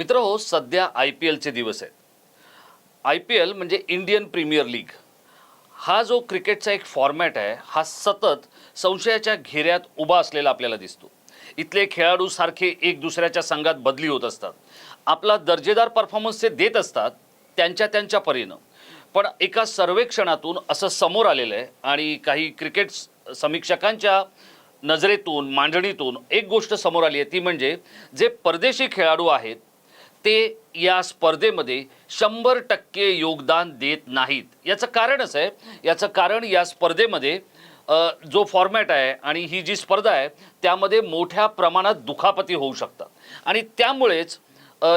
मित्र हो सध्या आय पी एलचे दिवस आहेत. आय पी एल म्हणजे इंडियन प्रीमियर लीग. हा जो क्रिकेटचा एक फॉर्मॅट आहे हा सतत संशयाच्या घेऱ्यात उभा असलेला आपल्याला दिसतो. इथले खेळाडू सारखे एक दुसऱ्याच्या संघात बदली होत असतात. आपला दर्जेदार परफॉर्मन्स ते देत असतात त्यांच्या त्यांच्या परीनं. पण एका सर्वेक्षणातून असं समोर आलेलं आहे आणि काही क्रिकेट समीक्षकांच्या नजरेतून मांडणीतून एक गोष्ट समोर आली आहे ती म्हणजे जे परदेशी खेळाडू आहेत ते या स्पर्धेमध्ये शंभर टक्के योगदान देत नाहीत. याचं कारणच आहे याचं कारण या स्पर्धेमध्ये जो फॉर्मॅट आहे आणि ही जी स्पर्धा आहे त्यामध्ये मोठ्या प्रमाणात दुखापती होऊ शकतात. आणि त्यामुळेच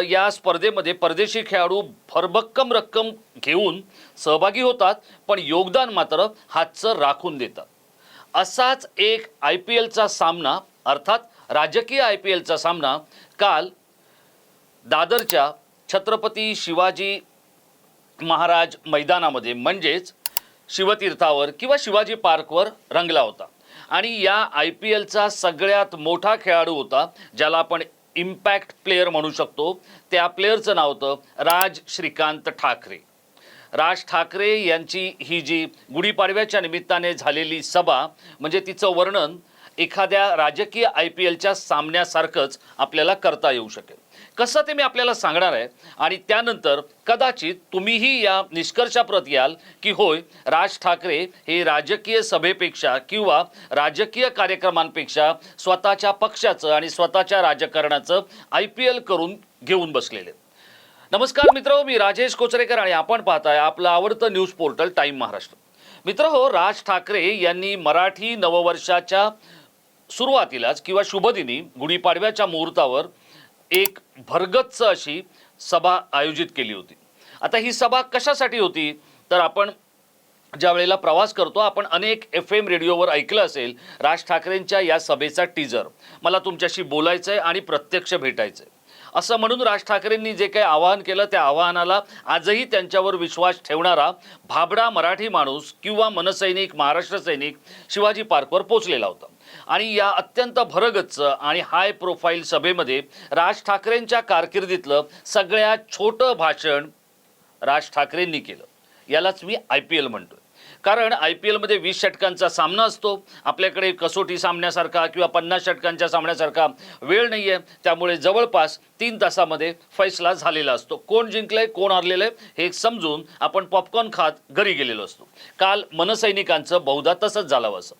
या स्पर्धेमध्ये परदेशी खेळाडू भरभक्कम रक्कम घेऊन सहभागी होतात पण योगदान मात्र हातचं राखून देतात. असाच एक आय पी एलचा सामना अर्थात राजकीय आय पी एलचा सामना काल दादरच्या छत्रपती शिवाजी महाराज मैदानामध्ये म्हणजेच शिवतीर्थावर किंवा शिवाजी पार्कवर रंगला होता. आणि या आय पी एलचा सगळ्यात मोठा खेळाडू होता ज्याला आपण इम्पॅक्ट प्लेअर म्हणू शकतो. त्या प्लेअरचं नाव होतं राज श्रीकांत ठाकरे. राज ठाकरे यांची ही जी गुढीपाडव्याच्या निमित्ताने झालेली सभा म्हणजे तिचं वर्णन एखाद्या राजकीय आय पी एलच्या सामन्यासारखंच आपल्याला करता येऊ शकेल. कसं ते मी आपल्याला सांगणार आहे? आणि त्यानंतर कदाचित तुम्हीही या निष्कर्षाप्रत याल की होय राज ठाकरे हे राजकीय सभेपेक्षा किंवा राजकीय कार्यक्रमांपेक्षा स्वतःच्या पक्षाचं आणि स्वतःच्या राजकारणाचं आय पी एल करून घेऊन बसलेले. नमस्कार मित्र मी राजेश कोचरेकर आणि आपण पाहताय आपलं आवडतं न्यूज पोर्टल टाइम महाराष्ट्र. मित्र हो राज ठाकरे यांनी मराठी नववर्षाच्या सुरुवातीलाच किंवा शुभदिनी गुढीपाडव्याच्या मुहूर्तावर एक भरगच्च अशी सभा आयोजित केली होती. आता ही सभा कशासाठी होती? तर आपण ज्या वेळेला प्रवास करतो आपण अनेक एफ एम रेडिओवर ऐकलं असेल राज ठाकरेंच्या या सभेचा टीजर मला तुमच्याशी बोलायचं आहे आणि प्रत्यक्ष भेटायचं आहे असं म्हणून राज ठाकरेंनी जे काही आवाहन केलं त्या आवाहनाला आजही त्यांच्यावर विश्वास ठेवणारा भाबडा मराठी माणूस किंवा मनसैनिक महाराष्ट्र सैनिक शिवाजी पार्कवर पोचलेला होता. आणि या अत्यंत भरगच्च आणि हाय प्रोफाईल सभेमध्ये राज ठाकरेंच्या कारकिर्दीतलं सगळ्यात छोटं भाषण राज ठाकरेंनी केलं. यालाच मी आय पी एल म्हणतोय. कारण आय पी एलमध्ये वीस षटकांचा सामना असतो. आपल्याकडे कसोटी सामन्यासारखा किंवा पन्नास षटकांच्या सामन्यासारखा वेळ नाही आहे त्यामुळे जवळपास तीन तासामध्ये फैसला झालेला असतो. कोण जिंकलंय कोण हरलेलं आहे हे समजून आपण पॉपकॉर्न खात घरी गेलेलो असतो. काल मनसैनिकांचं बहुधा तसंच झालं असं.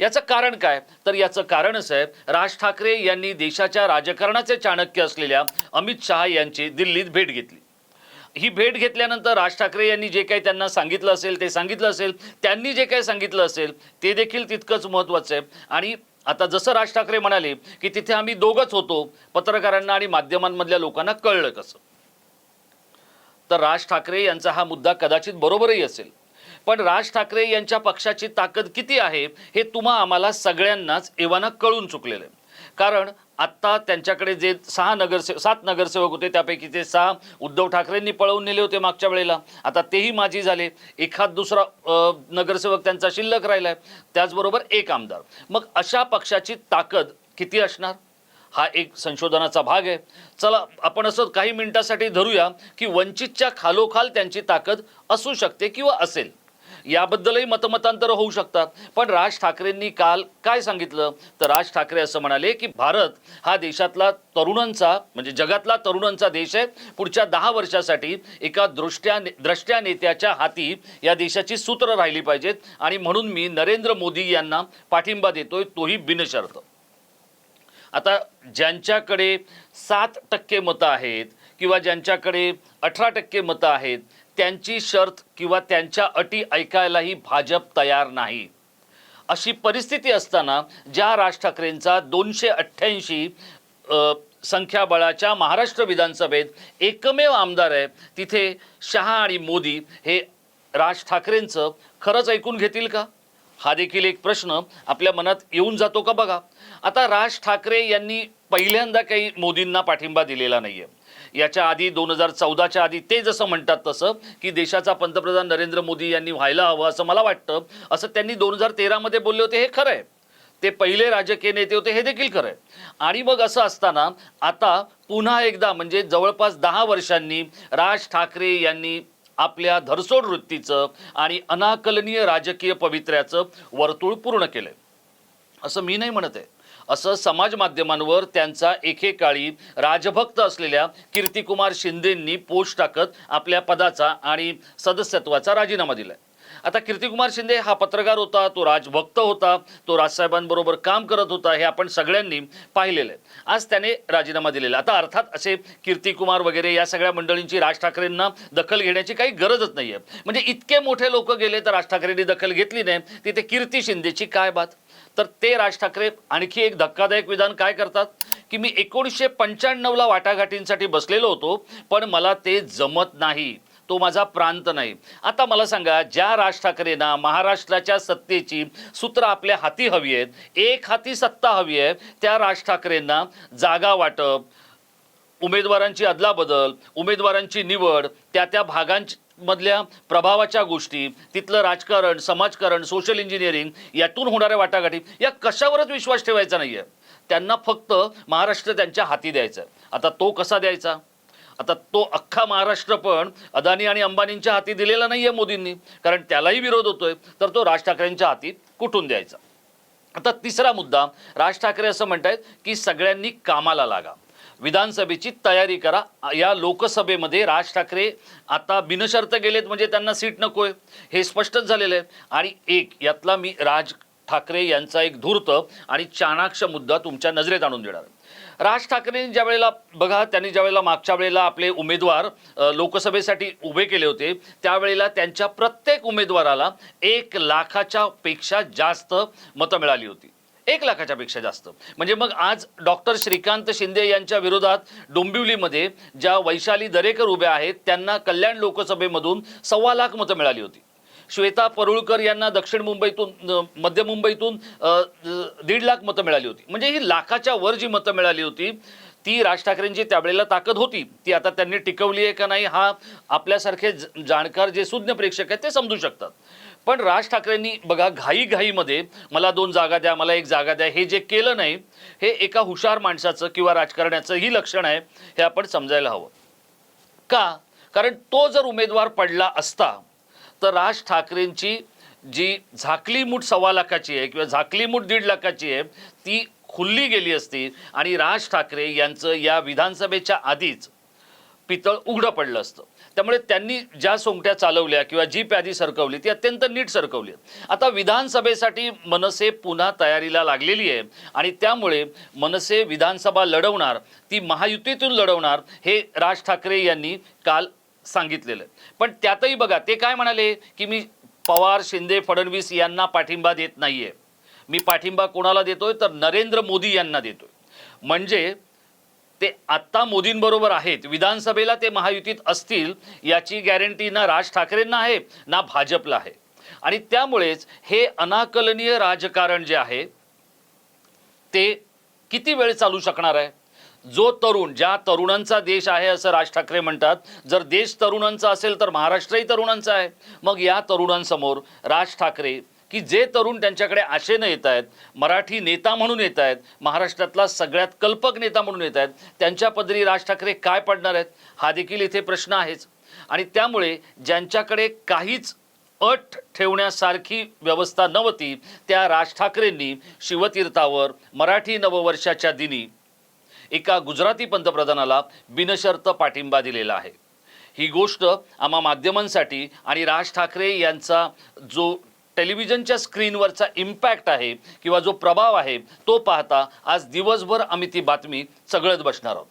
याचं कारण काय? तर याचं कारण असं आहे राज ठाकरे यांनी देशाच्या राजकारणाचे चाणक्य असलेल्या अमित शहा यांची दिल्लीत भेट घेतली. ही भेट घेतल्यानंतर राज ठाकरे यांनी जे काही त्यांना सांगितलं असेल ते सांगितलं असेल. त्यांनी जे काही सांगितलं असेल ते देखील तितकंच महत्त्वाचं आहे आणि आता जसं राज ठाकरे म्हणाले की तिथे आम्ही दोघंच होतो पत्रकारांना आणि माध्यमांमधल्या लोकांना कळलं कसं? तर राज ठाकरे यांचा हा मुद्दा कदाचित बरोबरही असेल. पण राज ठाकरे यांच्या पक्षाची ताकद किती आहे हे तुम्हा आम्हाला सगळ्यांनाच एव्हाना कळून चुकलेलं आहे. कारण आत्ता त्यांच्याकडे जे सहा नगरसे सात नगरसेवक होते त्यापैकी ते सहा उद्धव ठाकरेंनी पळवून नेले होते मागच्या वेळेला. आता तेही माजी झाले. एखाद दुसरा नगरसेवक त्यांचा शिल्लक राहिला आहे त्याचबरोबर एक आमदार. मग अशा पक्षाची ताकद किती असणार? हा एक संशोधनाचा भाग आहे. चला आपण असं काही मिनिटासाठी धरूया की वंचितच्या खालोखाल त्यांची ताकद असू शकते किंवा असेल. याबद्दलही मतमतांतर होऊ शकतात. पण राज ठाकरेंनी काल काय सांगितलं? तर राज ठाकरे असं म्हणाले की भारत हा देशातला तरुणांचा म्हणजे जगातला तरुणांचा देश आहे. पुढच्या दहा वर्षासाठी एका दृष्ट्या द्रष्ट्या नेत्याच्या हाती या देशाची सूत्र राहिली पाहिजेत. आणि म्हणून मी नरेंद्र मोदी यांना पाठिंबा देतोय तोही बिनशर्त. आता ज्यांच्याकडे सात टक्के मतं आहेत किंवा ज्यांच्याकडे अठरा टक्के मतं आहेत त्यांची शर्त किंवा त्यांच्या अटी ऐकायलाही भाजप तयार नाही. अशी परिस्थिती असताना ज्या राज ठाकरेंचा दोनशे अठ्ठ्याऐंशी संख्याबळाच्या महाराष्ट्र विधानसभेत एकमेव आमदार आहे तिथे शहा आणि मोदी हे राज ठाकरेंचं खरंच ऐकून घेतील का? हा देखील एक प्रश्न आपल्या मनात येऊन जातो का बघा. आता राज ठाकरे यांनी पहिल्यांदा काही मोदींना पाठिंबा दिलेला नाही आहे याच्या आधी दोन हजार चौदाच्या आधी ते जसं म्हणतात तसं की देशाचा पंतप्रधान नरेंद्र मोदी यांनी व्हायला हवं असं मला वाटतं. असं त्यांनी दोन हजार तेरामध्ये बोलले होते हे खरं आहे. ते पहिले राजकीय नेते होते हे देखील खरं आहे. आणि मग असं असताना आता पुन्हा एकदा म्हणजे जवळपास दहा वर्षांनी राज ठाकरे यांनी आपल्या धरसोड वृत्तीचं आणि अनाकलनीय राजकीय पवित्र्याचं वर्तुळ पूर्ण केलंय. असं मी नाही म्हणत आहे. असं समाज माध्यमांवर त्यांचा एकेकाळी राजभक्त असलेल्या कीर्तिकुमार शिंदेंनी पोस्ट टाकत आपल्या पदाचा आणि सदस्यत्वाचा राजीनामा दिलाय. आता कीर्तिकुमार शिंदे हा पत्रकार होता तो राजभक्त होता तो राजसाहेबांबरोबर काम करत होता हे आपण सगळ्यांनी पाहिलेलं आहे. आज त्याने राजीनामा दिलेला आता अर्थात असे कीर्तिकुमार वगैरे या सगळ्या मंडळींची राज ठाकरेंना दखल घेण्याची काही गरजच नाही आहे म्हणजे इतके मोठे लोक गेले तर राज ठाकरेंनी दखल घेतली नाही तिथे कीर्ती शिंदेची काय बात? तर ते राज ठाकरे आणखी एक धक्कादायक विधान काय करतात? की मी एकोणीसशे पंच्याण्णवला वाटाघाटींसाठी बसलेलो होतो पण मला ते जमत नाही. तो माझा प्रांत नाही. आता मला सांगा ज्या राज ठाकरेंना महाराष्ट्राच्या सत्तेची सूत्र आपल्या हाती हवी आहेत एक हाती सत्ता हवी आहे त्या राज ठाकरेंना जागा वाटप उमेदवारांची अदलाबदल उमेदवारांची निवड त्या त्या भागांची मधल्या प्रभावाच्या गोष्टी तिथलं राजकारण समाजकारण सोशल इंजिनिअरिंग यातून होणाऱ्या वाटाघाटी या कशावरच विश्वास ठेवायचा नाही आहे त्यांना फक्त महाराष्ट्र त्यांच्या हाती द्यायचा आहे. आता तो कसा द्यायचा? आता तो अख्खा महाराष्ट्र पण अदानी आणि अंबानींच्या हाती दिलेला नाही आहे मोदींनी कारण त्यालाही विरोध होतोय तर तो राज ठाकरेंच्या हाती कुठून द्यायचा? आता तिसरा मुद्दा राज ठाकरे असं म्हणतायत की सगळ्यांनी कामाला लागा. विधानसभेची तयारी करा. या लोकसभेमध्ये राज ठाकरे आता बिनशर्त गेलेत म्हणजे त्यांना सीट नको आहे. हे स्पष्टच झालेलं आहे. आणि एक यातला मी राज ठाकरे यांचा एक धूर्त आणि चाणाक्ष मुद्दा तुमच्या नजरेत आणून देणार आहे. राज ठाकरेंनी ज्या वेळेला बघा त्यांनी ज्या वेळेला मागच्या वेळेला आपले उमेदवार लोकसभेसाठी उभे केले होते त्यावेळेला त्यांच्या प्रत्येक उमेदवाराला एक लाखाच्या पेक्षा जास्त मतं मिळाली होती. एक लाखाच्या पेक्षा जास्त. म्हणजे मग आज डॉक्टर श्रीकांत शिंदे यांच्या विरोधात डोंबिवलीमध्ये ज्या वैशाली दरेकर उभ्या आहेत त्यांना कल्याण लोकसभेमधून सव्वा लाख मतं मिळाली होती. श्वेता परुळकर यांना दक्षिण मुंबईतून मध्य मुंबईतून दीड लाख मतं मिळाली होती. म्हणजे ही लाखाच्या वर जी मतं मिळाली होती ती राज ठाकरेंची त्यावेळेला ताकद होती. ती आता त्यांनी टिकवली आहे का नाही हा आपल्यासारखे जाणकार जे सुज्ञ प्रेक्षक आहेत ते समजू शकतात. पण राज ठाकरेंनी बघा घाईघाईमध्ये मला दोन जागा द्या मला एक जागा द्या हे जे केलं नाही हे एका हुशार माणसाचं किंवा राजकारण्याचं ही लक्षण आहे हे आपण समजायला हवं. का? कारण तो जर उमेदवार पडला असता तर राज ठाकरेंची जी झाकली मूठ सव्वा लाखाची आहे किंवा झाकली मूठ दीड लाखाची आहे ती खुल्ली गेली असती आणि राज ठाकरे यांचं या विधानसभेच्या आधीच पितळ उघडं पडलं असतं. त्यामुळे त्यांनी ज्या सोंगट्या चालवल्या किंवा जी प्यादी सरकवली ती अत्यंत नीट सरकवली आता विधानसभेसाठी मनसे पुन्हा तयारीला लागलेली आहे आणि त्यामुळे मनसे विधानसभा लढवणार ती महायुतीतून लढवणार हे राज ठाकरे यांनी काल सांगितलेलं आहे. पण त्यातही बघा ते काय म्हणाले की मी पवार शिंदे फडणवीस यांना पाठिंबा देत नाहीये. मी पाठिंबा कोणाला देतोय? तर नरेंद्र मोदी यांना देतोय. म्हणजे ते आत्ता मोदींबरोबर आहेत. विधानसभेला ते महायुतीत असतील याची गॅरंटी ना राज ठाकरेंना आहे ना भाजपला आहे. आणि त्यामुळेच हे अनाकलनीय राजकारण जे आहे ते किती वेळ चालू शकणार आहे? जो तरुण ज्या तरुणांचा देश आहे असं राज ठाकरे म्हणतात जर देश तरुणांचा असेल तर महाराष्ट्रही तरुणांचा आहे. मग या तरुणांसमोर राज ठाकरे की जे तरुण त्यांच्याकडे आशेनं येत आहेत मराठी नेता म्हणून येत आहेत महाराष्ट्रातला सगळ्यात कल्पक नेता म्हणून येत आहेत त्यांच्या पदरी राज ठाकरे काय पडणार आहेत हा देखील इथे प्रश्न आहेच. आणि त्यामुळे ज्यांच्याकडे काहीच अट ठेवण्यासारखी व्यवस्था नव्हती त्या राज ठाकरेंनी शिवतीर्थावर मराठी नववर्षाच्या दिनी एका गुजराती पंतप्रधानाला बिनशर्त पाठिंबा दिलेला आहे. ही गोष्ट आम्हा माध्यमांसाठी आणि राज ठाकरे यांचा जो टेलिव्हिजनच्या स्क्रीनवरचा इम्पॅक्ट आहे किंवा जो प्रभाव आहे तो पाहता आज दिवसभर आम्ही ती बातमी चगळत बसणार आहोत.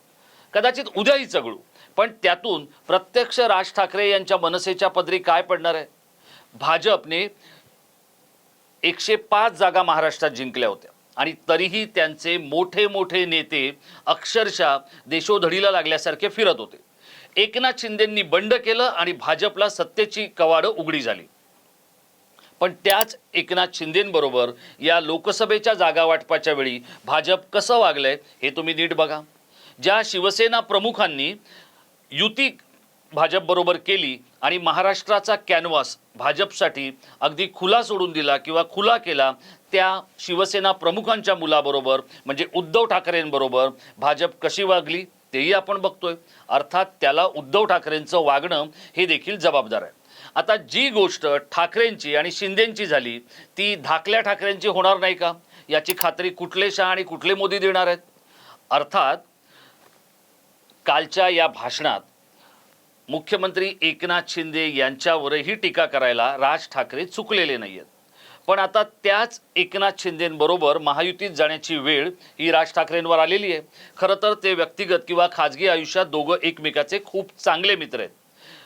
कदाचित उद्याही चघळू पण त्यातून प्रत्यक्ष राज ठाकरे यांच्या मनसेच्या पदरी काय पडणार आहे? भाजपने एकशे पाच जागा महाराष्ट्रात जिंकल्या होत्या आणि तरीही त्यांचे मोठे मोठे नेते अक्षरशः देशोधडीला लागल्यासारखे फिरत होते. एकनाथ शिंदेंनी बंड केलं आणि भाजपला सत्तेची कवाडं उघडी झाली. पण त्याच एकनाथ शिंदेंबरोबर या लोकसभेच्या जागा वाटपाच्या वेळी भाजप कसं वागलंय हे तुम्ही नीट बघा. ज्या शिवसेना प्रमुखांनी युती भाजपबरोबर केली आणि महाराष्ट्राचा कॅनव्हास भाजपसाठी अगदी खुला सोडून दिला किंवा खुला केला त्या शिवसेना प्रमुखांच्या मुलाबरोबर म्हणजे उद्धव ठाकरेंबरोबर भाजप कशी वागली तेही आपण बघतोय. अर्थात त्याला उद्धव ठाकरेंचं वागणं हे देखील जबाबदार आहे. आता जी गोष्ट ठाकरेंची आणि शिंदेंची झाली ती धाकल्या ठाकरेंची होणार नाही का? याची खात्री कुठले शहा आणि कुठले मोदी देणार आहेत? अर्थात कालच्या या भाषणात मुख्यमंत्री एकनाथ शिंदे यांच्यावरही टीका करायला राज ठाकरे चुकलेले नाही आहेत पण आता त्याच एकनाथ शिंदेंबरोबर महायुतीत जाण्याची वेळ ही राज ठाकरेंवर आलेली आहे. खरं तर ते व्यक्तिगत किंवा खाजगी आयुष्यात दोघं एकमेकाचे खूप चांगले मित्र आहेत.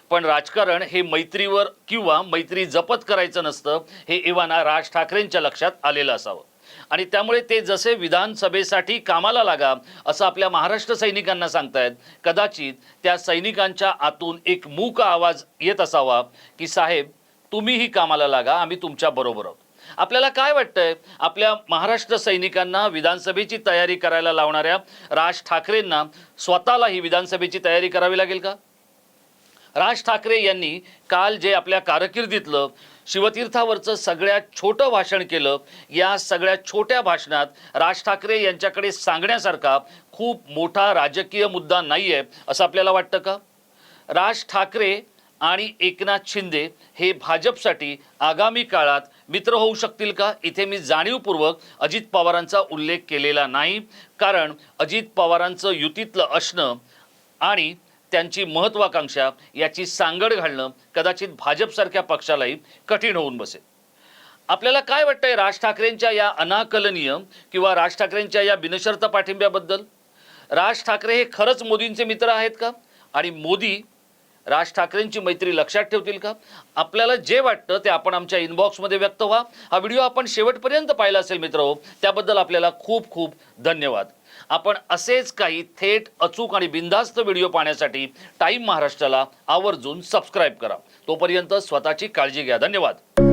पण राजकारण हे मैत्रीवर किंवा मैत्री जपत करायचं नसतं हे इवाना राज ठाकरेंच्या लक्षात आलेलं असावं. आणि त्यामुळे ते जसे विधानसभेसाठी कामाला लागा असं आपल्या महाराष्ट्र सैनिकांना सांगतायत कदाचित त्या सैनिकांच्या आतून एक मूक आवाज येत असावा की साहेब तुम्हीही कामाला लागा आम्ही तुमच्या बरोबर आहोत. आपल्याला काय वाटतंय? आपल्या महाराष्ट्र सैनिकांना विधानसभेची तयारी करायला लावणाऱ्या राज ठाकरेंना स्वतःलाही विधानसभेची तयारी करावी लागेल का? राज ठाकरे यांनी काल जे आपल्या कारकिर्दीतलं शिवतीर्थावरचं सगळ्यात छोटं भाषण केलं या सगळ्या छोट्या भाषणात राज ठाकरे यांच्याकडे सांगण्यासारखा खूप मोठा राजकीय मुद्दा नाही आहे असं आपल्याला वाटतं का? राज ठाकरे आणि एकनाथ शिंदे हे भाजपसाठी आगामी काळात मित्र होऊ शकतील का? इथे मी जाणीवपूर्वक अजित पवारांचा उल्लेख केलेला नाही कारण अजित पवारांचं युतीतलं असणं आणि त्यांची महत्वाकांक्षा याची सांगड घालणं कदाचित भाजपसारख्या पक्षालाही कठीण होऊन बसेल. आपल्याला काय वाटतंय राज ठाकरेंच्या या अनाकलनीय किंवा राज ठाकरेंच्या या बिनशर्त पाठिंब्याबद्दल? राज ठाकरे हे खरंच मोदींचे मित्र आहेत का? आणि मोदी राज ठाकरेंची मैत्री लक्षात ठेवतील का? आपल्याला जे वाटतं ते आपण आमच्या इनबॉक्समध्ये व्यक्त व्हा. हा व्हिडिओ आपण शेवटपर्यंत पाहिला असेल मित्र हो त्याबद्दल आपल्याला खूप खूप धन्यवाद. आपण असेच काही थेट अचूक आणि बिनधास्त व्हिडिओ पाहण्यासाठी टाईम महाराष्ट्राला आवर्जून सबस्क्राईब करा. तोपर्यंत स्वतःची काळजी घ्या. धन्यवाद.